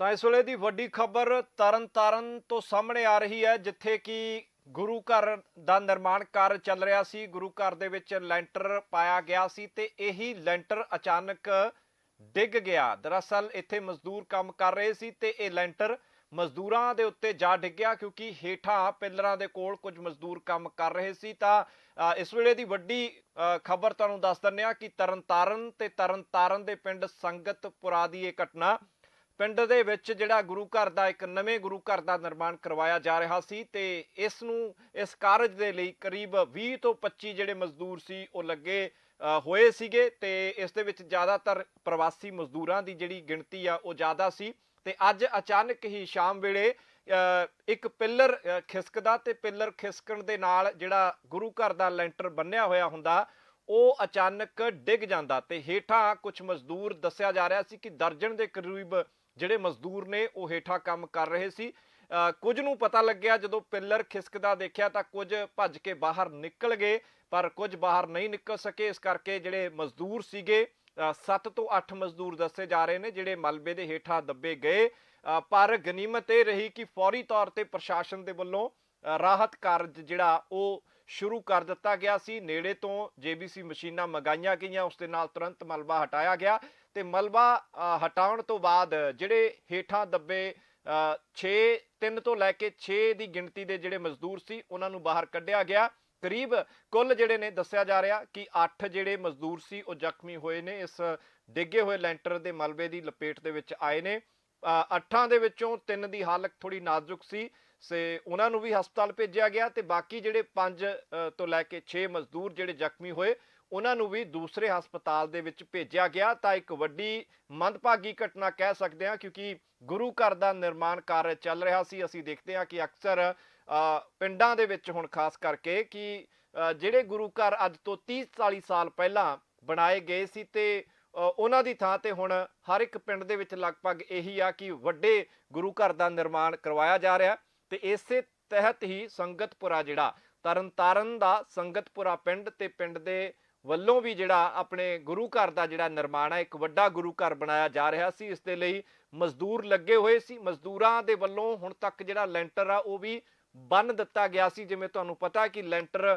ਤਾਂ ਇਸ ਵੇਲੇ ਦੀ ਵੱਡੀ ਖਬਰ ਤਰਨਤਾਰਨ ਤੋਂ ਸਾਹਮਣੇ ਆ ਰਹੀ ਹੈ, ਜਿੱਥੇ ਕਿ ਗੁਰੂ ਘਰ ਦਾ ਨਿਰਮਾਣ ਕਾਰਜ ਚੱਲ ਰਿਹਾ ਸੀ। ਗੁਰੂ ਘਰ ਦੇ ਵਿੱਚ ਲੈਂਟਰ ਪਾਇਆ ਗਿਆ ਸੀ ਤੇ ਇਹੀ ਲੈਂਟਰ ਅਚਾਨਕ ਡਿੱਗ ਗਿਆ। ਦਰਅਸਲ ਇੱਥੇ ਮਜ਼ਦੂਰ ਕੰਮ ਕਰ ਰਹੇ ਸੀ ਤੇ ਇਹ ਲੈਂਟਰ ਮਜ਼ਦੂਰਾਂ ਦੇ ਉੱਤੇ ਜਾ ਡਿੱਗਿਆ, ਕਿਉਂਕਿ ਹੇਠਾਂ ਪਿੱਲਰਾਂ ਦੇ ਕੋਲ ਕੁਝ ਮਜ਼ਦੂਰ ਕੰਮ ਕਰ ਰਹੇ ਸੀ। ਤਾਂ ਇਸ ਵੇਲੇ ਦੀ ਵੱਡੀ ਖਬਰ ਤੁਹਾਨੂੰ ਦੱਸ ਦਿੰਦੇ ਆ ਕਿ ਤਰਨਤਾਰਨ ਤੇ ਤਰਨਤਾਰਨ ਦੇ ਪਿੰਡ ਸੰਗਤਪੁਰਾ ਦੀ ਇਹ ਘਟਨਾ ਪਿੰਡ ਦੇ ਵਿੱਚ ਜਿਹੜਾ ਗੁਰੂ ਘਰ ਦਾ ਇੱਕ ਨਵੇਂ ਗੁਰੂ ਘਰ ਦਾ ਨਿਰਮਾਣ ਕਰਵਾਇਆ ਜਾ ਰਿਹਾ ਸੀ ਤੇ ਇਸ ਨੂੰ, ਇਸ ਕਾਰਜ ਦੇ ਲਈ ਕਰੀਬ 20 ਤੋਂ 25 ਜਿਹੜੇ ਮਜ਼ਦੂਰ ਸੀ ਉਹ ਲੱਗੇ ਹੋਏ ਸੀਗੇ ਤੇ ਇਸ ਦੇ ਵਿੱਚ ਜ਼ਿਆਦਾਤਰ ਪ੍ਰਵਾਸੀ ਮਜ਼ਦੂਰਾਂ ਦੀ ਜਿਹੜੀ ਗਿਣਤੀ ਆ ਉਹ ਜ਼ਿਆਦਾ ਸੀ ਤੇ ਅੱਜ ਅਚਾਨਕ ਹੀ ਸ਼ਾਮ ਵੇਲੇ ਇੱਕ ਪਿੱਲਰ ਖਿਸਕਦਾ ਤੇ ਪਿੱਲਰ ਖਿਸਕਣ ਦੇ ਨਾਲ ਜਿਹੜਾ ਗੁਰੂ ਘਰ ਦਾ ਲੈਂਟਰ ਬੰਨਿਆ ਹੋਇਆ ਹੁੰਦਾ, ਉਹ ਅਚਾਨਕ ਡਿੱਗ ਜਾਂਦਾ ਤੇ ਹੇਠਾਂ ਕੁਝ ਮਜ਼ਦੂਰ ਦੱਸਿਆ ਜਾ ਰਿਹਾ ਸੀ ਕਿ ਦਰਜਨ ਦੇ ਕਰੀਬ ਜਿਹੜੇ ਮਜ਼ਦੂਰ ਨੇ ਉਹ ਹੇਠਾਂ ਕੰਮ ਕਰ ਰਹੇ ਸੀ। ਕੁਝ ਨੂੰ ਪਤਾ ਲੱਗਿਆ, ਜਦੋਂ ਪਿੱਲਰ ਖਿਸਕਦਾ ਦੇਖਿਆ ਤਾਂ ਕੁਝ ਭੱਜ ਕੇ ਬਾਹਰ ਨਿਕਲ ਗਏ, ਪਰ ਕੁਝ ਬਾਹਰ ਨਹੀਂ ਨਿਕਲ ਸਕੇ। ਇਸ ਕਰਕੇ ਜਿਹੜੇ ਮਜ਼ਦੂਰ ਸੀਗੇ 7 ਤੋਂ 8 ਮਜ਼ਦੂਰ ਦੱਸੇ ਜਾ ਰਹੇ ਨੇ, ਜਿਹੜੇ ਮਲਬੇ ਦੇ ਹੇਠਾਂ ਦੱਬੇ ਗਏ। ਪਰ ਗਨੀਮਤ ਇਹ ਰਹੀ ਕਿ ਫੌਰੀ ਤੌਰ ਤੇ ਪ੍ਰਸ਼ਾਸਨ ਦੇ ਵੱਲੋਂ ਰਾਹਤ ਕਾਰਜ ਜਿਹੜਾ ਉਹ ਸ਼ੁਰੂ ਕਰ ਦਿੱਤਾ ਗਿਆ ਸੀ। ਨੇੜੇ ਤੋਂ ਜੀਬੀਸੀ ਮਸ਼ੀਨਾਂ ਮੰਗਾਈਆਂ ਗਈਆਂ, ਉਸ ਦੇ ਨਾਲ ਤੁਰੰਤ ਮਲਬਾ ਹਟਾਇਆ ਗਿਆ। ਤੇ ਮਲਬਾ ਹਟਾਉਣ ਤੋਂ ਬਾਅਦ ਜਿਹੜੇ ਹੇਠਾਂ ਦੱਬੇ 6 3 ਤੋਂ ਲੈ ਕੇ 6 ਦੀ ਗਿਣਤੀ ਦੇ ਜਿਹੜੇ ਮਜ਼ਦੂਰ ਸੀ, ਉਹਨਾਂ ਨੂੰ ਬਾਹਰ ਕੱਢਿਆ ਗਿਆ। ਕਰੀਬ ਕੁੱਲ ਜਿਹੜੇ ਨੇ, ਦੱਸਿਆ ਜਾ ਰਿਹਾ ਕਿ 8 ਜਿਹੜੇ ਮਜ਼ਦੂਰ ਸੀ, ਉਹ ਜ਼ਖਮੀ ਹੋਏ ਨੇ। ਇਸ ਡਿੱਗੇ ਹੋਏ ਲੈਂਟਰ ਦੇ ਮਲਬੇ ਦੀ ਲਪੇਟ ਦੇ ਵਿੱਚ ਆਏ ਨੇ। ਅੱਠਾਂ ਦੇ ਵਿੱਚੋਂ ਤਿੰਨ ਦੀ ਹਾਲਤ ਥੋੜੀ ਨਾਜ਼ੁਕ ਸੀ, ਸੇ ਉਹਨਾਂ ਨੂੰ ਵੀ ਹਸਪਤਾਲ ਭੇਜਿਆ ਗਿਆ ਤੇ ਬਾਕੀ ਜਿਹੜੇ 5 ਤੋਂ ਲੈ ਕੇ 6 ਮਜ਼ਦੂਰ ਜਿਹੜੇ ਜ਼ਖਮੀ ਹੋਏ ਉਹਨਾਂ ਨੂੰ ਵੀ ਦੂਸਰੇ ਹਸਪਤਾਲ ਦੇ ਵਿੱਚ ਭੇਜਿਆ ਗਿਆ। ਤਾਂ ਇੱਕ ਵੱਡੀ ਮੰਦਭਾਗੀ ਘਟਨਾ ਕਹਿ ਸਕਦੇ ਹਾਂ, ਕਿਉਂਕਿ ਗੁਰੂ ਘਰ ਦਾ ਨਿਰਮਾਣ ਕਾਰਜ ਚੱਲ ਰਿਹਾ ਸੀ। ਅਸੀਂ ਦੇਖਦੇ ਹਾਂ ਕਿ ਅਕਸਰ ਪਿੰਡਾਂ ਦੇ ਵਿੱਚ ਹੁਣ ਖਾਸ ਕਰਕੇ ਕਿ ਜਿਹੜੇ ਗੁਰੂ ਘਰ ਅੱਜ ਤੋਂ 30 40 ਸਾਲ ਪਹਿਲਾਂ ਬਣਾਏ ਗਏ ਸੀ ਤੇ ਉਹਨਾਂ ਦੀ ਥਾਂ ਤੇ ਹੁਣ ਹਰ ਇੱਕ ਪਿੰਡ ਦੇ ਵਿੱਚ ਲਗਭਗ ਇਹੀ ਆ ਕਿ ਵੱਡੇ ਗੁਰੂ ਘਰ ਦਾ ਨਿਰਮਾਣ ਕਰਵਾਇਆ ਜਾ ਰਿਹਾ। ਤੇ ਇਸੇ ਤਹਿਤ ਹੀ ਸੰਗਤਪੁਰਾ ਜਿਹੜਾ ਤਰਨਤਾਰਨ ਦਾ ਸੰਗਤਪੁਰਾ ਪਿੰਡ ਤੇ ਪਿੰਡ ਦੇ ਵੱਲੋਂ ਵੀ ਜਿਹੜਾ ਆਪਣੇ ਗੁਰੂ ਘਰ ਦਾ ਜਿਹੜਾ ਨਿਰਮਾਣ ਹੈ, ਇੱਕ ਵੱਡਾ ਗੁਰੂ ਘਰ ਬਣਾਇਆ ਜਾ ਰਿਹਾ ਸੀ, ਇਸ ਦੇ ਲਈ ਮਜ਼ਦੂਰ ਲੱਗੇ ਹੋਏ ਸੀ। ਮਜ਼ਦੂਰਾਂ ਦੇ ਵੱਲੋਂ ਹੁਣ ਤੱਕ ਜਿਹੜਾ ਲੈਂਟਰ ਆ, ਉਹ ਵੀ ਬੰਨ ਦਿੱਤਾ ਗਿਆ ਸੀ। ਜਿਵੇਂ ਤੁਹਾਨੂੰ ਪਤਾ ਕਿ ਲੈਂਟਰ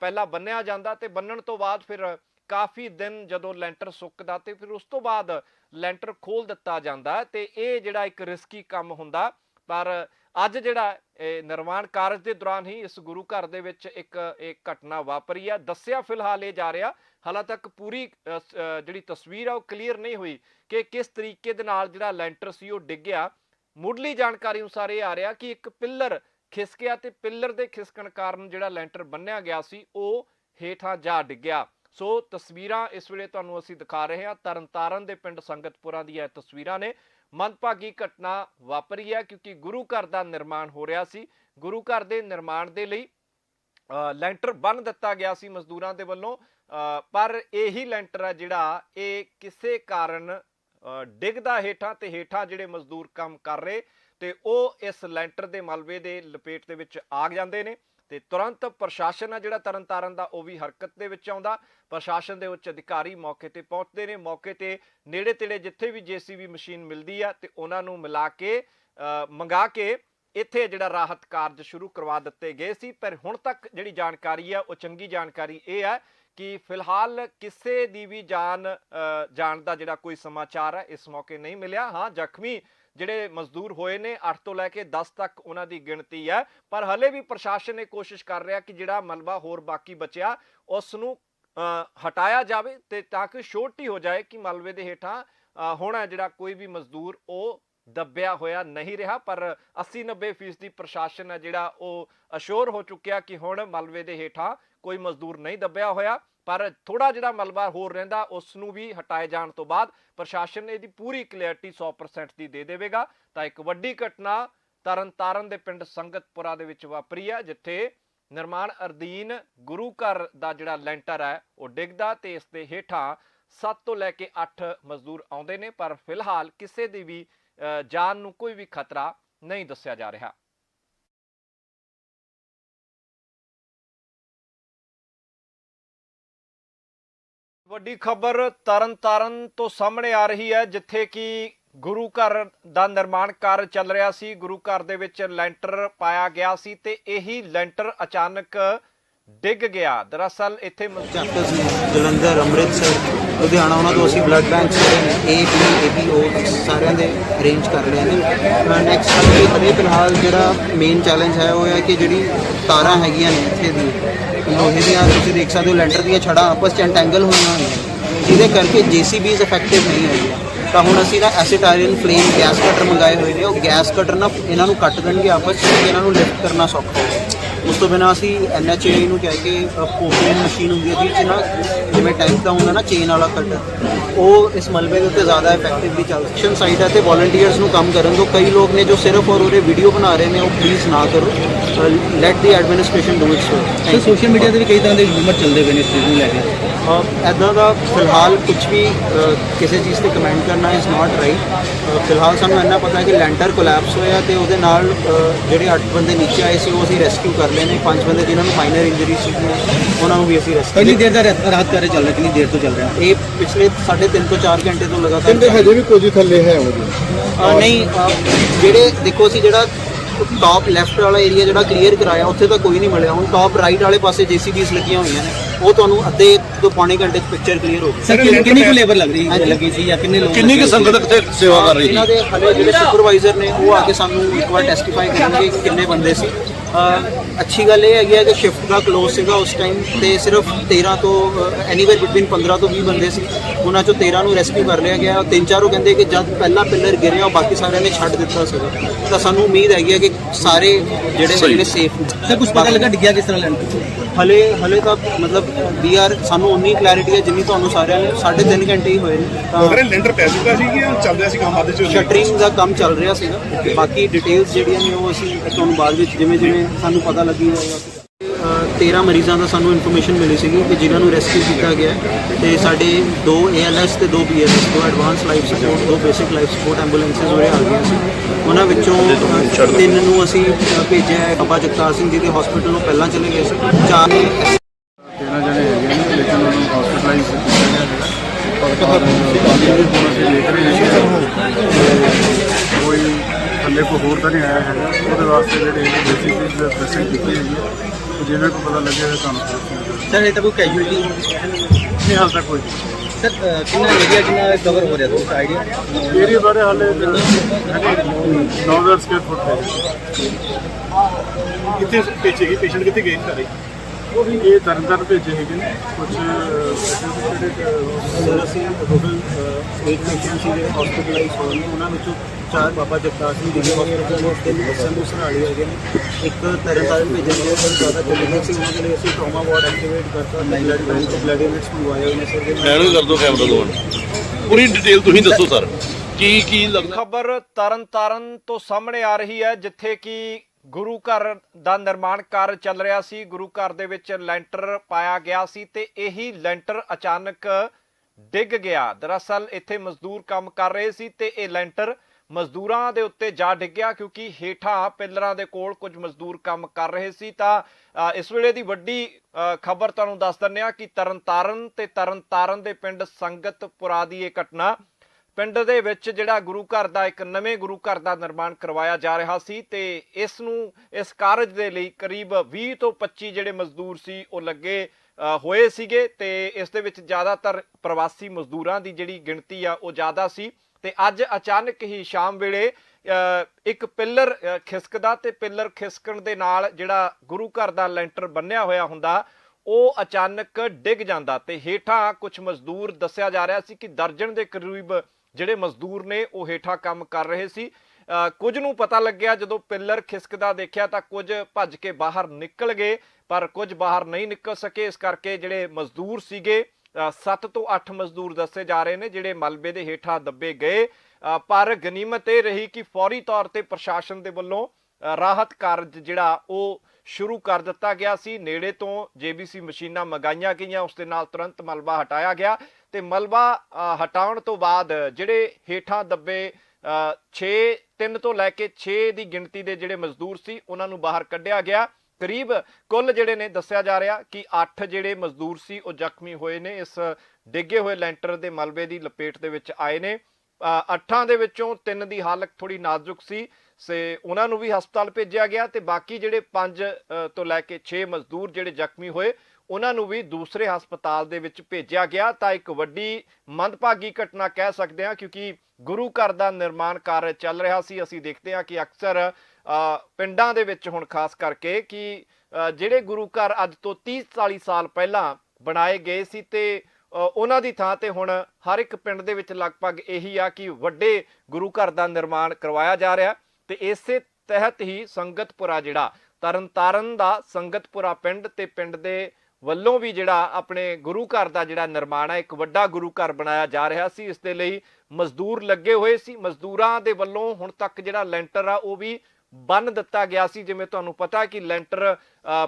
ਪਹਿਲਾਂ ਬੰਨਿਆ ਜਾਂਦਾ ਤੇ ਬੰਨਣ ਤੋਂ ਬਾਅਦ ਫਿਰ ਕਾਫੀ ਦਿਨ ਜਦੋਂ ਲੈਂਟਰ ਸੁੱਕਦਾ ਤੇ ਫਿਰ ਉਸ ਤੋਂ ਬਾਅਦ ਲੈਂਟਰ ਖੋਲ ਦਿੱਤਾ ਜਾਂਦਾ ਤੇ ਇਹ ਜਿਹੜਾ ਇੱਕ ਰਿਸਕੀ ਕੰਮ ਹੁੰਦਾ। ਪਰ ਅੱਜ ਜਿਹੜਾ ਇਹ ਨਿਰਮਾਣ ਕਾਰਜ ਦੇ ਦੌਰਾਨ ਹੀ ਇਸ ਗੁਰੂ ਘਰ ਦੇ ਵਿੱਚ ਇੱਕ ਇੱਕ ਘਟਨਾ ਵਾਪਰੀ ਆ। ਦੱਸਿਆ ਫਿਲਹਾਲ ਇਹ ਜਾ ਰਿਹਾ, ਹਾਲਾਂ ਤੱਕ ਪੂਰੀ ਜਿਹੜੀ ਤਸਵੀਰ ਆ ਉਹ ਕਲੀਅਰ ਨਹੀਂ ਹੋਈ ਕਿ ਕਿਸ ਤਰੀਕੇ ਦੇ ਨਾਲ ਜਿਹੜਾ ਲੈਂਟਰ ਸੀ ਉਹ ਡਿੱਗਿਆ। ਮੁੱਢਲੀ ਜਾਣਕਾਰੀ ਅਨੁਸਾਰ ਇਹ ਆ ਰਿਹਾ ਕਿ ਇੱਕ ਪਿੱਲਰ ਖਿਸਕਿਆ ਤੇ ਪਿੱਲਰ ਦੇ ਖਿਸਕਣ ਕਾਰਨ ਜਿਹੜਾ ਲੈਂਟਰ ਬੰਨਿਆ ਗਿਆ ਸੀ, ਉਹ ਹੇਠਾਂ ਜਾ ਡਿੱਗਿਆ। ਸੋ ਤਸਵੀਰਾਂ ਇਸ ਵੇਲੇ ਤੁਹਾਨੂੰ ਅਸੀਂ ਦਿਖਾ ਰਹੇ ਹਾਂ। ਤਰਨਤਾਰਨ ਦੇ ਪਿੰਡ ਸੰਗਤਪੁਰਾ ਦੀਆਂ ਇਹ ਤਸਵੀਰਾਂ ਨੇ। ਮੰਦਭਾਗੀ ਘਟਨਾ ਵਾਪਰੀ ਹੈ ਕਿਉਂਕਿ ਗੁਰੂ ਘਰ ਦਾ ਨਿਰਮਾਣ ਹੋ ਰਿਹਾ ਸੀ। ਗੁਰੂ ਘਰ ਦੇ ਨਿਰਮਾਣ ਦੇ ਲਈ ਲੈਂਟਰ ਬੰਨ ਦਿੱਤਾ ਗਿਆ ਸੀ ਮਜ਼ਦੂਰਾਂ ਦੇ ਵੱਲੋਂ। ਪਰ ਇਹੀ ਲੈਂਟਰ ਹੈ ਜਿਹੜਾ ਇਹ ਕਿਸੇ ਕਾਰਨ ਡਿੱਗਦਾ ਹੇਠਾਂ ਤੇ ਹੇਠਾਂ ਜਿਹੜੇ ਮਜ਼ਦੂਰ ਕੰਮ ਕਰ ਰਹੇ ਤੇ ਉਹ ਇਸ ਲੈਂਟਰ ਦੇ ਮਲਬੇ ਦੇ ਲਪੇਟ ਦੇ ਵਿੱਚ ਆ ਜਾਂਦੇ ਨੇ। ਤੇ ਤੁਰੰਤ ਪ੍ਰਸ਼ਾਸਨ ਆ ਜਿਹੜਾ ਤਰਨਤਾਰਨ ਦਾ ਉਹ ਵੀ ਹਰਕਤ ਦੇ ਵਿੱਚ ਆਉਂਦਾ। ਪ੍ਰਸ਼ਾਸਨ ਦੇ ਉੱਚ ਅਧਿਕਾਰੀ ਮੌਕੇ ਤੇ ਪਹੁੰਚਦੇ ਨੇ। ਮੌਕੇ ਤੇ ਨੇੜੇ ਤੇੜੇ ਜਿੱਥੇ ਵੀ ਜੀਸੀਬੀ ਮਸ਼ੀਨ ਮਿਲਦੀ ਆ ਤੇ ਉਹਨਾਂ ਨੂੰ ਮਿਲਾ ਕੇ ਮੰਗਾ ਕੇ ਇੱਥੇ ਜਿਹੜਾ ਰਾਹਤ ਕਾਰਜ ਸ਼ੁਰੂ ਕਰਵਾ ਦਿੱਤੇ ਗਏ ਸੀ। ਪਰ ਹੁਣ ਤੱਕ ਜਿਹੜੀ ਜਾਣਕਾਰੀ ਆ, ਉਹ ਚੰਗੀ ਜਾਣਕਾਰੀ ਇਹ ਹੈ ਕਿ ਫਿਲਹਾਲ ਕਿਸੇ ਦੀ ਵੀ ਜਾਨ ਜਾਣ ਦਾ ਜਿਹੜਾ ਕੋਈ ਸਮਾਚਾਰ ਹੈ ਇਸ ਮੌਕੇ ਨਹੀਂ ਮਿਲਿਆ। ਹਾਂ, ਜ਼ਖਮੀ ਜਿਹੜੇ ਮਜ਼ਦੂਰ ਹੋਏ ਨੇ 8 ਤੋਂ ਲੈ ਕੇ 10 ਤੱਕ ਉਹਨਾਂ ਦੀ ਗਿਣਤੀ ਹੈ। ਪਰ ਹਲੇ ਵੀ ਪ੍ਰਸ਼ਾਸਨ ਇਹ ਕੋਸ਼ਿਸ਼ ਕਰ ਰਿਹਾ ਕਿ ਜਿਹੜਾ ਮਲਬਾ ਹੋਰ ਬਾਕੀ ਬਚਿਆ ਉਸ ਨੂੰ ਹਟਾਇਆ ਜਾਵੇ ਤੇ ਤਾਂ ਕਿ ਸ਼ੋਰਟੀ ਹੋ ਜਾਏ ਕਿ ਮਲਬੇ ਦੇ ਹੇਠਾਂ ਅ, ਹੁਣ ਜਿਹੜਾ ਕੋਈ ਵੀ ਮਜ਼ਦੂਰ ਉਹ ਦੱਬਿਆ ਹੋਇਆ ਨਹੀਂ ਰਿਹਾ। ਪਰ 80 90% ਦੀ ਪ੍ਰਸ਼ਾਸਨ ਹੈ ਜਿਹੜਾ ਉਹ ਅਸ਼ੋਰ ਹੋ ਚੁੱਕਿਆ ਕਿ ਹੁਣ ਮਲਵੇ ਦੇ ਹੇਠਾਂ ਕੋਈ ਮਜ਼ਦੂਰ ਨਹੀਂ ਦੱਬਿਆ ਹੋਇਆ। ਪਰ ਥੋੜਾ ਜਿਹੜਾ ਮਲਬਾ ਹੋਰ ਰਹਿੰਦਾ ਉਸ ਨੂੰ ਵੀ ਹਟਾਏ ਜਾਣ ਤੋਂ ਬਾਅਦ ਪ੍ਰਸ਼ਾਸਨ ਇਹਦੀ ਪੂਰੀ ਕਲੈਰਿਟੀ 100% ਦੀ ਦੇ ਦੇਵੇਗਾ। ਤਾਂ ਇੱਕ ਵੱਡੀ ਘਟਨਾ ਤਰਨਤਾਰਨ ਦੇ ਪਿੰਡ ਸੰਗਤਪੁਰਾ ਦੇ ਵਿੱਚ ਵਾਪਰੀ ਹੈ, ਜਿੱਥੇ ਨਿਰਮਾਣ ਅਧੀਨ ਗੁਰੂ ਘਰ ਦਾ ਜਿਹੜਾ ਲੈਂਟਰ ਹੈ, ਉਹ ਡਿੱਗਦਾ ਤੇ ਇਸ ਦੇ ਹੇਠਾਂ 7 ਤੋਂ ਲੈ ਕੇ 8 ਮਜ਼ਦੂਰ ਆਉਂਦੇ ਨੇ, ਪਰ ਫਿਲਹਾਲ ਕਿਸੇ ਦੀ ਵੀ ਜਾਨ ਨੂੰ ਕੋਈ ਵੀ ਖਤਰਾ ਨਹੀਂ ਦੱਸਿਆ ਜਾ ਰਿਹਾ। ਵੱਡੀ ਖਬਰ ਤਰਨਤਾਰਨ ਤੋਂ ਸਾਹਮਣੇ ਆ ਰਹੀ ਹੈ, ਜਿੱਥੇ ਕਿ ਗੁਰੂ ਘਰ ਦਾ ਨਿਰਮਾਣ ਕਾਰਜ ਚੱਲ ਰਿਹਾ ਸੀ। ਗੁਰੂ ਘਰ ਦੇ ਵਿੱਚ ਲੈਂਟਰ ਪਾਇਆ ਗਿਆ ਸੀ ਤੇ ਇਹੀ ਲੈਂਟਰ ਅਚਾਨਕ ਡਿੱਗ ਗਿਆ। ਦਰਅਸਲ ਇੱਥੇ ਮਸ- ਜਲੰਧਰ ਅੰਮ੍ਰਿਤਸਰ ਲੁਧਿਆਣਾ, ਉਹਨਾਂ ਤੋਂ ਅਸੀਂ blood bank A B A B O ਸਾਰਿਆਂ ਦੇ ਅਰੇਂਜ ਕਰ ਰਹੇ ਨੇ। ਨੈਕਸਟ ਹਾਲੇ ਹਲੇ ਫਿਲਹਾਲ ਜਿਹੜਾ ਮੇਨ ਚੈਲੰਜ ਹੈ, ਉਹ ਹੈ ਕਿ ਜਿਹੜੀ ਤਾਰਾਂ ਹੈਗੀਆਂ ਨੇ ਇੱਥੇ ਦੀ ਲੋਹੇ ਦੀਆਂ ਤੁਸੀਂ ਦੇਖ ਸਕਦੇ ਹੋ, ਲੈਂਟਰ ਦੀਆਂ ਛੜਾਂ ਆਪਸ ਚ ਐਂਟੈਂਗਲ ਹੋਈਆਂ ਹੋਈਆਂ ਜਿਹਦੇ ਕਰਕੇ ਜੀਸੀਬੀਜ਼ ਇਫੈਕਟਿਵ ਨਹੀਂ ਹੈਗੀਆਂ ਤਾਂ ਹੁਣ ਅਸੀਂ ਨਾ ਐਸਿਟਾਇਰਨ ਫਲੇਮ ਗੈਸ ਕਟਰ ਮੰਗਾਏ ਹੋਏ ਨੇ। ਉਹ ਗੈਸ ਕਟਰ ਨਾ ਇਹਨਾਂ ਨੂੰ ਕੱਟ ਦੇਣਗੇ ਆਪਸ ਚ ਇਹਨਾਂ ਨੂੰ ਲਿਫਟ ਕਰਨਾ ਸੌਖਾ ਹੋਵੇਗਾ ਉਸ ਤੋਂ ਬਿਨਾਂ ਅਸੀਂ ਐਨਐਚਏ ਨੂੰ ਕਹਿ ਕੇ ਪੋਪਲੇਨ ਮਸ਼ੀਨ ਹੁੰਦੀ ਹੈ ਜਿਹਦੇ 'ਚ ਨਾ, ਜਿਵੇਂ ਟੈਂਕ ਦਾ ਹੁੰਦਾ ਨਾ ਚੇਨ ਵਾਲਾ ਕਟਰ ਉਹ ਇਸ ਮਲਬੇ ਦੇ ਉੱਤੇ ਜ਼ਿਆਦਾ ਇਫੈਕਟਿਵਲੀ ਚੱਲ ਐਕਸ਼ਨ ਸਾਈਟ ਹੈ ਤੇ ਵੋਲੰਟੀਅਰਸ ਨੂੰ ਕੰਮ ਕਰਨ ਤੋਂ ਕਈ ਲੋਕ ਨੇ ਜੋ ਸਿਰਫ ਔਰ ਉਹਦੇ ਵੀਡੀਓ ਬਣਾ ਰਹੇ ਨੇ, ਉਹ ਪਲੀਜ਼ ਨਾ ਕਰੋ। Let the administration do its sir social media ਤੇ ਵੀ ਕਈ ਤਰ੍ਹਾਂ ਦੇ ਰਿਊਮਰ ਚੱਲਦੇ ਪਏ ਨੇ ਇਸ ਚੀਜ਼ ਨੂੰ ਲੈ ਕੇ। ਐਦਾਂ ਦਾ ਫਿਲਹਾਲ ਕੁਝ ਵੀ ਕਿਸੇ ਚੀਜ਼ ਤੇ ਕਮੈਂਟ ਕਰਨਾ ਇਜ਼ ਨਾਟ ਰਾਈਟ ਫਿਲਹਾਲ ਸਾਨੂੰ ਇੰਨਾ ਪਤਾ ਹੈ ਕਿ ਲੈਂਟਰ ਕੋਲੈਪਸ ਹੋਇਆ ਤੇ ਉਹਦੇ ਨਾਲ ਜਿਹੜੇ 8 ਬੰਦੇ ਨੀਚੇ ਆਏ ਸੀ ਉਹ ਅਸੀਂ ਰੈਸਕਿਊ ਕਰ ਲਏ ਨੇ। ਪੰਜ ਬੰਦੇ ਜਿਨ੍ਹਾਂ ਨੂੰ ਮਾਈਨਰ ਇੰਜਰੀ ਸੀ ਉਹਨਾਂ ਨੂੰ ਵੀ ਅਸੀਂ ਰੈਸਕਿਊ ਕਿੰਨੀ ਦੇਰ ਦਾ ਰਾਹਤ ਰਾਹਤ ਕਾਰਜ ਚੱਲ ਰਿਹਾ ਕਿੰਨੀ ਦੇਰ ਤੋਂ ਚੱਲ ਰਿਹਾ? ਇਹ ਪਿਛਲੇ 3.5 ਤੋਂ 4 ਘੰਟੇ ਤੋਂ ਲਗਾਤਾਰ ਹਜੇ ਵੀ ਕੁਝ ਥੱਲੇ ਹੈ ਅਹ, ਨਹੀਂ ਜਿਹੜੇ ਦੇਖੋ ਅਸੀਂ ਜਿਹੜਾ ਟਾਪ ਲੈਫਟ ਵਾਲਾ ਏਰੀਆ ਜਿਹੜਾ ਕਲੀਅਰ ਕਰਾਇਆ, ਉੱਥੇ ਤਾਂ ਕੋਈ ਨਹੀਂ ਮਿਲਿਆ। ਹੁਣ ਟਾਪ ਰਾਈਟ ਵਾਲੇ ਪਾਸੇ ਜੀਸੀਬੀਸ ਲੱਗੀਆਂ ਹੋਈਆਂ ਨੇ। ਉਹ ਤੁਹਾਨੂੰ ਅੱਧੇ ਤੋਂ ਪੌਣੇ ਘੰਟੇ ਚ ਪਿਕਚਰ ਕਲੀਅਰ ਹੋ ਗਈ। ਸਰ ਕਿੰਨੀ ਕਿੰਨੀ ਕੁ ਲੇਬਰ ਲੱਗ ਰਹੀ ਲੱਗੀ ਸੀ ਜਾਂ ਕਿੰਨੇ ਲੋਕ ਕਿੰਨੀ ਕਿ ਸੰਗਤ ਇੱਥੇ ਸੇਵਾ ਕਰ ਰਹੀ ਇਹਨਾਂ ਦੇ ਹਲੇ ਜਿਹੜੇ ਸੁਪਰਵਾਈਜ਼ਰ ਨੇ ਉਹ ਆ ਕੇ ਸਾਨੂੰ ਇੱਕ ਵਾਰ ਟੈਸਟੀਫਾਈ ਕਰਨਗੇ ਕਿ ਕਿੰਨੇ ਬੰਦੇ ਸੀ। ਅਹ ਅੱਛੀ ਗੱਲ ਇਹ ਹੈਗੀ ਹੈ ਕਿ ਸ਼ਿਫਟ ਦਾ ਕਲੋਜ਼ ਸੀਗਾ ਉਸ ਟਾਈਮ ਤੇ ਸਿਰਫ 13 ਤੋਂ ਐਨੀਵੇਅਰ ਬਿਟਵੀਨ 15 ਤੋਂ 20 ਬੰਦੇ ਸੀ। ਉਹਨਾਂ ਚੋਂ 13 ਨੂੰ ਰੈਸਕਿਊ ਕਰ ਲਿਆ ਗਿਆ। ਤਿੰਨ ਚਾਰ ਉਹ ਕਹਿੰਦੇ ਕਿ ਜਦ ਪਹਿਲਾ ਪਿਲਰ ਗਿਰਿਆ ਉਹ ਬਾਕੀ ਸਾਰਿਆਂ ਨੇ ਛੱਡ ਦਿੱਤਾ ਸੀਗਾ। ਤਾਂ ਸਾਨੂੰ ਉਮੀਦ ਹੈਗੀ ਹੈ ਕਿ ਸਾਰੇ ਜਿਹੜੇ ਹੈਗੇ ਨੇ ਸੇਫ ਨੇ। ਸਰ ਕੁਝ ਪਤਾ ਲੱਗਾ ਡਿੱਗਿਆ ਕਿਸ ਤਰ੍ਹਾਂ ਲੈਂਟਰ ਹਲੇ ਹਲੇ ਤਾਂ ਮਤਲਬ ਵੀ ਆਰ ਸਾਨੂੰ ਉਨੀ ਕਲੈਰਿਟੀ ਹੈ ਜਿੰਨੀ ਤੁਹਾਨੂੰ ਸਾਰਿਆਂ ਨੂੰ ਸਾਢੇ ਤਿੰਨ ਘੰਟੇ ਹੀ ਹੋਏ ਨੇ। ਤਾਂ ਅਗਰ ਲੈਂਡਰ ਪੈ ਚੁੱਕਾ ਸੀ ਕਿ ਚੱਲ ਰਿਹਾ ਸੀ ਕੰਮ ਆਦੇ ਚ ਸ਼ਟਰਿੰਗ ਦਾ ਕੰਮ ਚੱਲ ਰਿਹਾ ਸੀਗਾ। ਬਾਕੀ ਡਿਟੇਲਸ ਜਿਹੜੀਆਂ ਨੇ ਉਹ ਅਸੀਂ ਤੁਹਾਨੂੰ ਬਾਅਦ ਵਿੱਚ ਜਿਵੇਂ ਜਿਵੇਂ ਸਾਨੂੰ ਪਤਾ ਲੱਗੀ ਅਹ 13 ਮਰੀਜ਼ਾਂ ਦਾ ਸਾਨੂੰ ਇਨਫੋਰਮੇਸ਼ਨ ਮਿਲੀ ਸੀਗੀ ਕਿ ਜਿਨ੍ਹਾਂ ਨੂੰ ਰੈਸਕਿਊ ਕੀਤਾ ਗਿਆ ਤੇ ਸਾਡੇ ਦੋ ALS ਤੇ ਦੋ BLS ਦੋ ਐਡਵਾਂਸ ਲਾਈਫ ਸਪੋਰਟ ਦੋ ਬੇਸਿਕ ਲਾਈਫ ਸਪੋਰਟ ਐਂਬੂਲੈਂਸਸ ਉਰੇ ਆ ਗਈਆਂ ਸੀ। ਉਹਨਾਂ ਵਿੱਚੋਂ ਤਿੰਨ ਨੂੰ ਅਸੀਂ ਭੇਜਿਆ ਹੈ। ਬਾਬਾ ਜਗਤਾਰ ਸਿੰਘ ਜੀ ਦੇ ਹਸਪੀਟਲ ਨੂੰ ਪਹਿਲਾਂ ਚਲੇ ਗਏ ਸੀ। ਚਾਰ ਨੇ ਤੇਰਾਂ ਜਣੇ ਹੈਗੇ ਨੇ ਲੇਕਿਨ ਉਹਨਾਂ ਨੂੰ ਹਸਪੀਟਲਾਈਜ਼ ਕੀਤਾ ਗਿਆ ਹਾਂ ਕਿ ਕੋਈ ਥੱਲੇ ਕੋ ਹੋਰ ਤਾਂ ਨਹੀਂ ਆਇਆ ਹੈਗਾ। ਉਹਦੇ ਵਾਸਤੇ ਜਿਹੜੇ ਬੇਸਿਕ ਡਰੈਸਿੰਗ ਕੀਤੀ ਹੈਗੀ ਜਿਵੇਂ ਕੋ ਪਤਾ ਲੱਗੇਗਾ ਤੁਹਾਨੂੰ ਦੱਸਾਂਗੇ। ਸਰ ਇਹ ਤਾਂ ਕੋਈ ਕੈਜੂਅਲਟੀ ਨਹੀਂ ਹਾਲ ਤੱਕ ਕੋਈ ਸਰ ਅਹ, ਕਿੰਨਾ ਏਰੀਆ ਕਿੰਨਾ ਕਵਰ ਹੋ ਰਿਹਾ ਤੁਸੀਂ? ਆਈਡੀਆ ਏਰੀਆ ਬਾਰੇ ਹਾਲੇ 9000 ਸਕੁਅਰ ਫੁੱਟ ਹੈ। ਕਿੱਥੇ ਭੇਜੇਗੀ ਪੇਸ਼ੈਂਟ ਕਿੱਥੇ ਗਏ ਸਾਰੇ ਇਹ ਤਰਨਤਾਰਨ ਭੇਜੇ ਹੈਗੇ ਨੇ। ਕੁਝ ਜਿਹੜੇ ਸਰ ਅਸੀਂ ਟੋਟਲ 8 ਪੇਸ਼ੈਂਟ ਸੀ ਜਿਹੜੇ ਹਸਪੀਟਲਾਈਜ਼ ਹੋਏ ਨੇ। ਉਹਨਾਂ ਵਿੱਚੋਂ ਚਾਰ ਬਾਬਾ ਜਗਤਾਰ ਸਿੰਘ ਜੀ ਦੇ ਹਸਪੀਟਲ ਦੇ ਤਿੰਨ ਬੱਸਾਂ ਨੂੰ ਸਰਾਲੀ ਹੈਗੇ ਨੇ। ਇੱਕ ਤਰਨਤਾਰਨ ਭੇਜਣ ਦੇ ਸਰ ਜ਼ਿਆਦਾ ਚੱਲੇ ਗਏ ਸੀ ਉਹਨਾਂ ਦੇ ਲਈ ਅਸੀਂ ਟਰਾਮਾ ਵਾਰਡ ਐਕਟੀਵੇਟ ਕਰਤਾ ਬਲੱਡ ਬੈਂਕ ਤੋਂ ਬਲੱਡ ਯੂਨਿਟਸ ਮੰਗਵਾਏ ਹੋਏ ਨੇ ਸਰ ਦੇ ਨਾਲ। ਐਨੂੰ ਕਰ ਦੋ ਕੈਮਰਾ ਦੋ ਪੂਰੀ ਡਿਟੇਲ ਤੁਸੀਂ ਦੱਸੋ ਸਰ। ਕੀ ਕੀ ਲੱਗਦਾ? ਖਬਰ ਤਰਨਤਾਰਨ ਤੋਂ ਸਾਹਮਣੇ ਆ ਰਹੀ ਹੈ ਜਿੱਥੇ ਕਿ ਗੁਰੂ ਘਰ ਦਾ ਨਿਰਮਾਣ ਕਾਰਜ ਚੱਲ ਰਿਹਾ ਸੀ। ਗੁਰੂ ਘਰ ਦੇ ਵਿੱਚ ਲੈਂਟਰ ਪਾਇਆ ਗਿਆ ਸੀ ਤੇ ਇਹੀ ਲੈਂਟਰ ਅਚਾਨਕ ਡਿੱਗ ਗਿਆ। ਦਰਅਸਲ ਇੱਥੇ ਮਜ਼ਦੂਰ ਕੰਮ ਕਰ ਰਹੇ ਸੀ ਤੇ ਇਹ ਲੈਂਟਰ ਮਜ਼ਦੂਰਾਂ ਦੇ ਉੱਤੇ ਜਾ ਡਿੱਗਿਆ ਕਿਉਂਕਿ ਹੇਠਾਂ ਪਿੱਲਰਾਂ ਦੇ ਕੋਲ ਕੁਝ ਮਜ਼ਦੂਰ ਕੰਮ ਕਰ ਰਹੇ ਸੀ। ਤਾਂ ਇਸ ਵੇਲੇ ਦੀ ਵੱਡੀ ਖਬਰ ਤੁਹਾਨੂੰ ਦੱਸ ਦਿੰਦੇ ਆ ਕਿ ਤਰਨਤਾਰਨ ਤੇ ਤਰਨਤਾਰਨ ਦੇ ਪਿੰਡ ਸੰਗਤਪੁਰਾ ਦੀ ਇਹ ਘਟਨਾ ਪਿੰਡ ਦੇ ਵਿੱਚ ਜਿਹੜਾ ਗੁਰੂ ਘਰ ਦਾ, ਇੱਕ ਨਵੇਂ ਗੁਰੂ ਘਰ ਦਾ ਨਿਰਮਾਣ ਕਰਵਾਇਆ ਜਾ ਰਿਹਾ ਸੀ ਤੇ ਇਸ ਨੂੰ, ਇਸ ਕਾਰਜ ਦੇ ਲਈ ਕਰੀਬ 20 ਤੋਂ 25 ਜਿਹੜੇ ਮਜ਼ਦੂਰ ਸੀ, ਉਹ ਲੱਗੇ ਹੋਏ ਸੀਗੇ ਤੇ ਇਸ ਦੇ ਵਿੱਚ ਜ਼ਿਆਦਾਤਰ ਪ੍ਰਵਾਸੀ ਮਜ਼ਦੂਰਾਂ ਦੀ ਜਿਹੜੀ ਗਿਣਤੀ ਆ, ਉਹ ਜ਼ਿਆਦਾ ਸੀ ਤੇ ਅੱਜ ਅਚਾਨਕ ਹੀ ਸ਼ਾਮ ਵੇਲੇ ਇੱਕ ਪਿੱਲਰ ਖਿਸਕਦਾ ਤੇ ਪਿੱਲਰ ਖਿਸਕਣ ਦੇ ਨਾਲ ਜਿਹੜਾ ਗੁਰੂ ਘਰ ਦਾ ਲੈਂਟਰ ਬੰਨਿਆ ਹੋਇਆ ਹੁੰਦਾ, ਉਹ ਅਚਾਨਕ ਡਿੱਗ ਜਾਂਦਾ ਤੇ ਹੇਠਾਂ ਕੁਝ ਮਜ਼ਦੂਰ ਦੱਸਿਆ ਜਾ ਰਿਹਾ ਸੀ ਕਿ ਦਰਜਨ ਦੇ ਕਰੀਬ ਜਿਹੜੇ ਮਜ਼ਦੂਰ ਨੇ ਉਹ ਹੇਠਾਂ ਕੰਮ ਕਰ ਰਹੇ ਸੀ। ਕੁਝ ਨੂੰ ਪਤਾ ਲੱਗਿਆ ਜਦੋਂ ਪਿੱਲਰ ਖਿਸਕਦਾ ਦੇਖਿਆ ਤਾਂ ਕੁਝ ਭੱਜ ਕੇ ਬਾਹਰ ਨਿਕਲ ਗਏ, ਪਰ ਕੁਝ ਬਾਹਰ ਨਹੀਂ ਨਿਕਲ ਸਕੇ। ਇਸ ਕਰਕੇ ਜਿਹੜੇ ਮਜ਼ਦੂਰ ਸੀਗੇ 7 ਤੋਂ 8 ਮਜ਼ਦੂਰ ਦੱਸੇ ਜਾ ਰਹੇ ਨੇ, ਜਿਹੜੇ ਮਲਬੇ ਦੇ ਹੇਠਾਂ ਦੱਬੇ ਗਏ। ਪਰ ਗਨੀਮਤ ਇਹ ਰਹੀ ਕਿ ਫੌਰੀ ਤੌਰ ਤੇ ਪ੍ਰਸ਼ਾਸਨ ਦੇ ਵੱਲੋਂ ਰਾਹਤ ਕਾਰਜ ਜਿਹੜਾ ਉਹ ਸ਼ੁਰੂ ਕਰ ਦਿੱਤਾ ਗਿਆ ਸੀ। ਨੇੜੇ ਤੋਂ ਜੀਬੀਸੀ ਮਸ਼ੀਨਾਂ ਮੰਗਾਈਆਂ ਗਈਆਂ, ਉਸ ਦੇ ਨਾਲ ਤੁਰੰਤ ਮਲਬਾ ਹਟਾਇਆ ਗਿਆ। ਤੇ ਮਲਬਾ ਹਟਾਉਣ ਤੋਂ ਬਾਅਦ ਜਿਹੜੇ ਹੇਠਾਂ ਦੱਬੇ 6 3 ਤੋਂ ਲੈ ਕੇ 6 ਦੀ ਗਿਣਤੀ ਦੇ ਜਿਹੜੇ ਮਜ਼ਦੂਰ ਸੀ, ਉਹਨਾਂ ਨੂੰ ਬਾਹਰ ਕੱਢਿਆ ਗਿਆ। ਕਰੀਬ ਕੁੱਲ ਜਿਹੜੇ ਨੇ ਦੱਸਿਆ ਜਾ ਰਿਹਾ ਕਿ 8 ਜਿਹੜੇ ਮਜ਼ਦੂਰ ਸੀ, ਉਹ ਜ਼ਖਮੀ ਹੋਏ ਨੇ। ਇਸ ਡਿੱਗੇ ਹੋਏ ਲੈਂਟਰ ਦੇ ਮਲਬੇ ਦੀ ਲਪੇਟ ਦੇ ਵਿੱਚ ਆਏ ਨੇ। ਅੱਠਾਂ ਦੇ ਵਿੱਚੋਂ ਤਿੰਨ ਦੀ ਹਾਲਤ ਥੋੜੀ ਨਾਜ਼ੁਕ ਸੀ, ਸੇ ਉਹਨਾਂ ਨੂੰ ਵੀ ਹਸਪਤਾਲ ਭੇਜਿਆ ਗਿਆ ਤੇ ਬਾਕੀ ਜਿਹੜੇ 5 ਤੋਂ ਲੈ ਕੇ 6 ਮਜ਼ਦੂਰ ਜਿਹੜੇ ਜ਼ਖਮੀ ਹੋਏ ਉਹਨਾਂ ਨੂੰ ਵੀ ਦੂਸਰੇ ਹਸਪਤਾਲ ਦੇ ਵਿੱਚ ਭੇਜਿਆ ਗਿਆ। ਤਾਂ ਇੱਕ ਵੱਡੀ ਮੰਦਭਾਗੀ ਘਟਨਾ ਕਹਿ ਸਕਦੇ ਹਾਂ, ਕਿਉਂਕਿ ਗੁਰੂ ਘਰ ਦਾ ਨਿਰਮਾਣ ਕਾਰਜ ਚੱਲ ਰਿਹਾ ਸੀ। ਅਸੀਂ ਦੇਖਦੇ ਹਾਂ ਕਿ ਅਕਸਰ ਪਿੰਡਾਂ ਦੇ ਵਿੱਚ ਹੁਣ ਖਾਸ ਕਰਕੇ ਕਿ ਜਿਹੜੇ ਗੁਰੂ ਘਰ ਅੱਜ ਤੋਂ 30 40 ਸਾਲ ਪਹਿਲਾਂ ਬਣਾਏ ਗਏ ਸੀ ਤੇ ਉਹਨਾਂ ਦੀ ਥਾਂ ਤੇ ਹੁਣ ਹਰ ਇੱਕ ਪਿੰਡ ਦੇ ਵਿੱਚ ਲਗਭਗ ਇਹੀ ਆ ਕਿ ਵੱਡੇ ਗੁਰੂ ਘਰ ਦਾ ਨਿਰਮਾਣ ਕਰਵਾਇਆ ਜਾ ਰਿਹਾ। ਤੇ ਇਸੇ ਤਹਿਤ ਹੀ ਸੰਗਤਪੁਰਾ ਜਿਹੜਾ ਤਰਨਤਾਰਨ ਦਾ ਸੰਗਤਪੁਰਾ ਪਿੰਡ ਤੇ ਪਿੰਡ ਦੇ ਵੱਲੋਂ ਵੀ ਜਿਹੜਾ ਆਪਣੇ ਗੁਰੂ ਘਰ ਦਾ ਜਿਹੜਾ ਨਿਰਮਾਣ ਹੈ, ਇੱਕ ਵੱਡਾ ਗੁਰੂ ਘਰ ਬਣਾਇਆ ਜਾ ਰਿਹਾ ਸੀ, ਇਸ ਦੇ ਲਈ ਮਜ਼ਦੂਰ ਲੱਗੇ ਹੋਏ ਸੀ। ਮਜ਼ਦੂਰਾਂ ਦੇ ਵੱਲੋਂ ਹੁਣ ਤੱਕ ਜਿਹੜਾ ਲੈਂਟਰ ਆ, ਉਹ ਵੀ ਬੰਨ ਦਿੱਤਾ ਗਿਆ ਸੀ। ਜਿਵੇਂ ਤੁਹਾਨੂੰ ਪਤਾ ਕਿ ਲੈਂਟਰ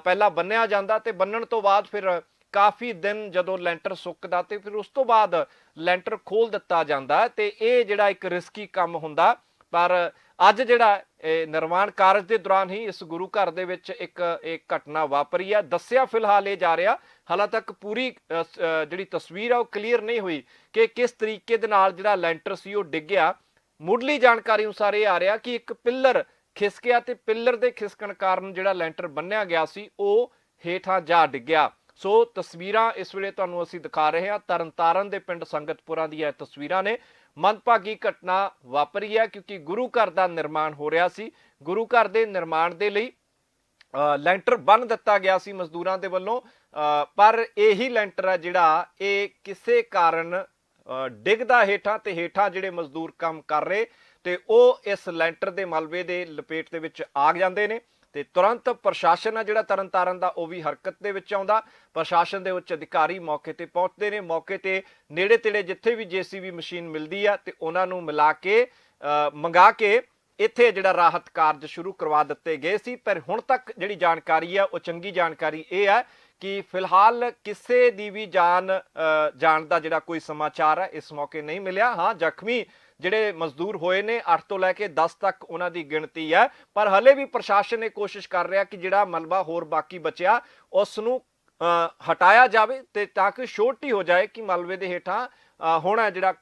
ਪਹਿਲਾਂ ਬੰਨਿਆ ਜਾਂਦਾ ਤੇ ਬੰਨਣ ਤੋਂ ਬਾਅਦ ਫਿਰ ਕਾਫੀ ਦਿਨ ਜਦੋਂ ਲੈਂਟਰ ਸੁੱਕਦਾ ਤੇ ਫਿਰ ਉਸ ਤੋਂ ਬਾਅਦ ਲੈਂਟਰ ਖੋਲ ਦਿੱਤਾ ਜਾਂਦਾ ਤੇ ਇਹ ਜਿਹੜਾ ਇੱਕ ਰਿਸਕੀ ਕੰਮ ਹੁੰਦਾ। ਪਰ ਅੱਜ ਜਿਹੜਾ ਨਿਰਮਾਣ ਕਾਰਜ ਦੇ ਦੌਰਾਨ ਹੀ ਇਸ ਗੁਰੂ ਘਰ ਦੇ ਵਿੱਚ ਇੱਕ ਇੱਕ ਘਟਨਾ ਵਾਪਰੀ ਹੈ ਦੱਸਿਆ ਫਿਲਹਾਲ ਇਹ ਜਾ ਰਿਹਾ, ਹਾਲਾਂ ਤੱਕ ਪੂਰੀ ਜਿਹੜੀ ਤਸਵੀਰ ਆ ਉਹ ਕਲੀਅਰ ਨਹੀਂ ਹੋਈ ਕਿ ਕਿਸ ਤਰੀਕੇ ਦੇ ਨਾਲ ਜਿਹੜਾ ਲੈਂਟਰ ਸੀ ਉਹ ਡਿੱਗਿਆ। ਮੁੱਢਲੀ ਜਾਣਕਾਰੀ ਅਨੁਸਾਰ ਇਹ ਆ ਰਿਹਾ ਕਿ ਇੱਕ ਪਿੱਲਰ ਖਿਸਕਿਆ ਤੇ ਪਿੱਲਰ ਦੇ ਖਿਸਕਣ ਕਾਰਨ ਜਿਹੜਾ ਲੈਂਟਰ ਬੰਨਿਆ ਗਿਆ ਸੀ, ਉਹ ਹੇਠਾਂ ਜਾ ਡਿੱਗਿਆ। ਸੋ ਤਸਵੀਰਾਂ ਇਸ ਵੇਲੇ ਤੁਹਾਨੂੰ ਅਸੀਂ ਦਿਖਾ ਰਹੇ ਹਾਂ। ਤਰਨਤਾਰਨ ਦੇ ਪਿੰਡ ਸੰਗਤਪੁਰਾ ਦੀਆਂ ਇਹ ਤਸਵੀਰਾਂ ਨੇ। ਮੰਦਭਾਗੀ ਘਟਨਾ ਵਾਪਰੀ ਹੈ ਕਿਉਂਕਿ ਗੁਰੂ ਘਰ ਦਾ ਨਿਰਮਾਣ ਹੋ ਰਿਹਾ ਸੀ। ਗੁਰੂ ਘਰ ਦੇ ਨਿਰਮਾਣ ਦੇ ਲਈ ਲੈਂਟਰ ਬੰਨ ਦਿੱਤਾ ਗਿਆ ਸੀ ਮਜ਼ਦੂਰਾਂ ਦੇ ਵੱਲੋਂ। ਪਰ ਇਹੀ ਲੈਂਟਰ ਹੈ ਜਿਹੜਾ ਇਹ ਕਿਸੇ ਕਾਰਨ ਡਿੱਗਦਾ ਹੇਠਾਂ ਤੇ ਹੇਠਾਂ ਜਿਹੜੇ ਮਜ਼ਦੂਰ ਕੰਮ ਕਰ ਰਹੇ ਤੇ ਉਹ ਇਸ ਲੈਂਟਰ ਦੇ ਮਲਬੇ ਦੇ ਲਪੇਟ ਦੇ ਵਿੱਚ ਆ ਜਾਂਦੇ ਨੇ। ਤੇ ਤੁਰੰਤ ਪ੍ਰਸ਼ਾਸਨ ਆ ਜਿਹੜਾ ਤਰਨਤਾਰਨ ਦਾ ਉਹ ਵੀ ਹਰਕਤ ਦੇ ਵਿੱਚ ਆਉਂਦਾ। ਪ੍ਰਸ਼ਾਸਨ ਦੇ ਉੱਚ ਅਧਿਕਾਰੀ ਮੌਕੇ ਤੇ ਪਹੁੰਚਦੇ ਨੇ। ਮੌਕੇ ਤੇ ਨੇੜੇ ਤੇੜੇ ਜਿੱਥੇ ਵੀ ਜੀਸੀਬੀ ਮਸ਼ੀਨ ਮਿਲਦੀ ਆ ਤੇ ਉਹਨਾਂ ਨੂੰ ਮਿਲਾ ਕੇ ਮੰਗਾ ਕੇ ਇੱਥੇ ਜਿਹੜਾ ਰਾਹਤ ਕਾਰਜ ਸ਼ੁਰੂ ਕਰਵਾ ਦਿੱਤੇ ਗਏ ਸੀ। ਪਰ ਹੁਣ ਤੱਕ ਜਿਹੜੀ ਜਾਣਕਾਰੀ ਆ, ਉਹ ਚੰਗੀ ਜਾਣਕਾਰੀ ਇਹ ਹੈ ਕਿ ਫਿਲਹਾਲ ਕਿਸੇ ਦੀ ਵੀ ਜਾਨ ਜਾਣ ਦਾ ਜਿਹੜਾ ਕੋਈ ਸਮਾਚਾਰ ਹੈ ਇਸ ਮੌਕੇ ਨਹੀਂ ਮਿਲਿਆ। ਹਾਂ, ਜ਼ਖਮੀ ਜਿਹੜੇ ਮਜ਼ਦੂਰ ਹੋਏ ਨੇ 8 ਤੋਂ ਲੈ ਕੇ 10 ਤੱਕ ਉਹਨਾਂ ਦੀ ਗਿਣਤੀ ਹੈ। ਪਰ ਹਲੇ ਵੀ ਪ੍ਰਸ਼ਾਸਨ ਇਹ ਕੋਸ਼ਿਸ਼ ਕਰ ਰਿਹਾ ਕਿ ਜਿਹੜਾ ਮਲਬਾ ਹੋਰ ਬਾਕੀ ਬਚਿਆ ਉਸ ਨੂੰ ਹਟਾਇਆ ਜਾਵੇ ਤੇ ਤਾਂ ਕਿ ਛੋਟੀ ਹੋ ਜਾਏ ਕਿ ਮਲਬੇ ਦੇ ਹੇਠਾਂ ਅ, ਹੁਣ ਜਿਹੜਾ